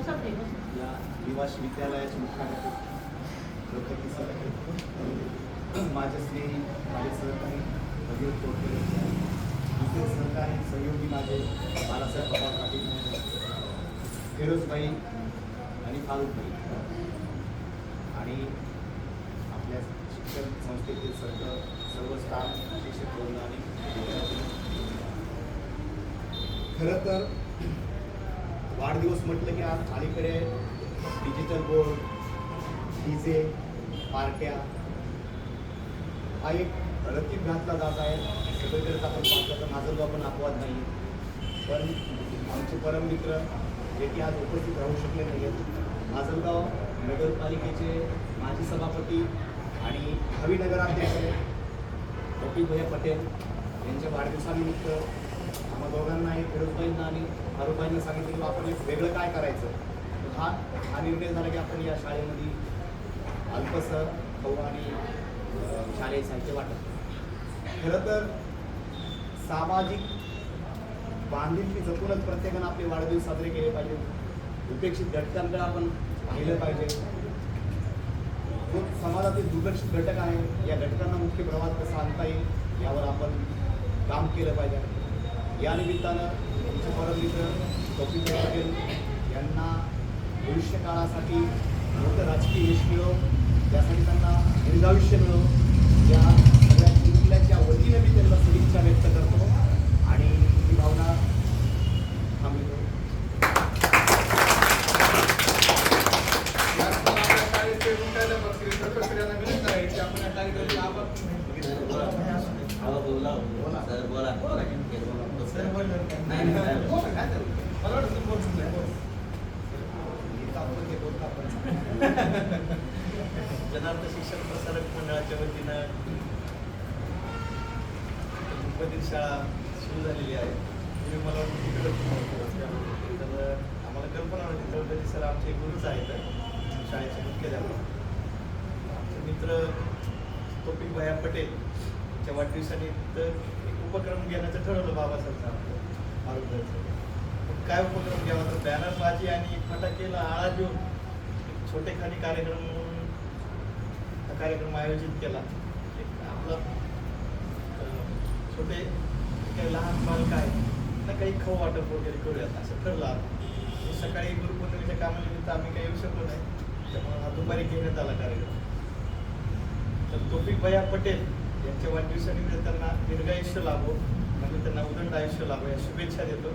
या निवासी विद्यालयाचे मुख्याध्यापक लोकती सर आहेत माझे स्नेही माझे सहकारी भगीरथ तोडकरे दुसरे सहकारी सहयोगी माझे बाळासाहेब पवार पाटील फिरोजबाई आणि फारुखबाई. आणि आपल्या शिक्षण संस्थेतील सर्व सर्व स्टाफ शिक्षक वृंद आणि खरं तर वाढदिवस म्हटलं की आज अलीकडे डिजिटल बोर्ड डीजे पार्ट्या हा एक रतीब घातला जात आहे. सगळीकडेच आपण पाहतो तर माझं पण अपवाद नाही. पण आमचे परममित्र जे की आज उपस्थित राहू शकले नाही आहेत माजलगाव नगरपालिकेचे माजी सभापती आणि भावी नगराध्यक्ष कपिल भैया पटेल यांच्या वाढदिवसानिमित्त आम्हा दोघांनाही फिरोजबाईंना आणि फारुबाईंना सांगितलं की आपण एक वेगळं काय करायचं? हा हा निर्णय झाला की आपण या शाळेमध्ये अल्पसर खाऊ आणि शालेय साहित्य वाटप खरं तर सामाजिक बांधिलकी जपूनच प्रत्येकानं आपले वाढदिवस साजरे केले पाहिजे उपेक्षित घटकांकडे आपण पाहिलं पाहिजे. जो समाजातील दुर्लक्षित घटक आहे या घटकांना मुख्य प्रवाह कसा आणता येईल यावर आपण काम केलं पाहिजे. या निमित्तानं तुमचे परममित्र कौशिक पटेल यांना भविष्य काळासाठी मोठं राजकीय यश मिळो. त्यासाठी त्यांना दीर्घायुष्य मिळो. या सगळ्या जिल्ह्याच्या वतीनं मी त्यांना शुभेच्छा व्यक्त करतो आणि ही भावना थांबवितो. सर बोला नाही जनार्थ शिक्षण प्रसारक मंडळाच्या वतीनं मुंबईतील शाळा सुरू झालेली आहे. तुम्ही मला वाटतं तिकडे तर आम्हाला कल्पना होती चौधरी सर आमचे गुरुच आहेत. शाळेचे मुख्याध्यापक. आमचे मित्र कपिल भैया पटेल च्या वाढदिवसानिमित्त एक उपक्रम घेण्याचं ठरवलं बाबासाहेबचं आरोग्याचं. काय उपक्रम घ्यावा तर बॅनरबाजी आणि फटाकेला आळा देऊन एक छोटेखानी कार्यक्रम म्हणून हा कार्यक्रम आयोजित केला. एक आपला छोटे काही लहान बालक आहेत त्यांना काही खाऊ वाटप वगैरे करूयात असं ठरलं सकाळी गुरुपौर्णिमेच्या कामानिमित्त आम्ही काही येऊ शकलो नाही. त्यामुळे हा दुपारी घेण्यात आला कार्यक्रम. तर तोफिक भैया पटेल त्यांच्या वाढदिवसानिमित्त त्यांना दीर्घायुष्य लाभो आणि त्यांना उदंड आयुष्य लाभो या शुभेच्छा देतो.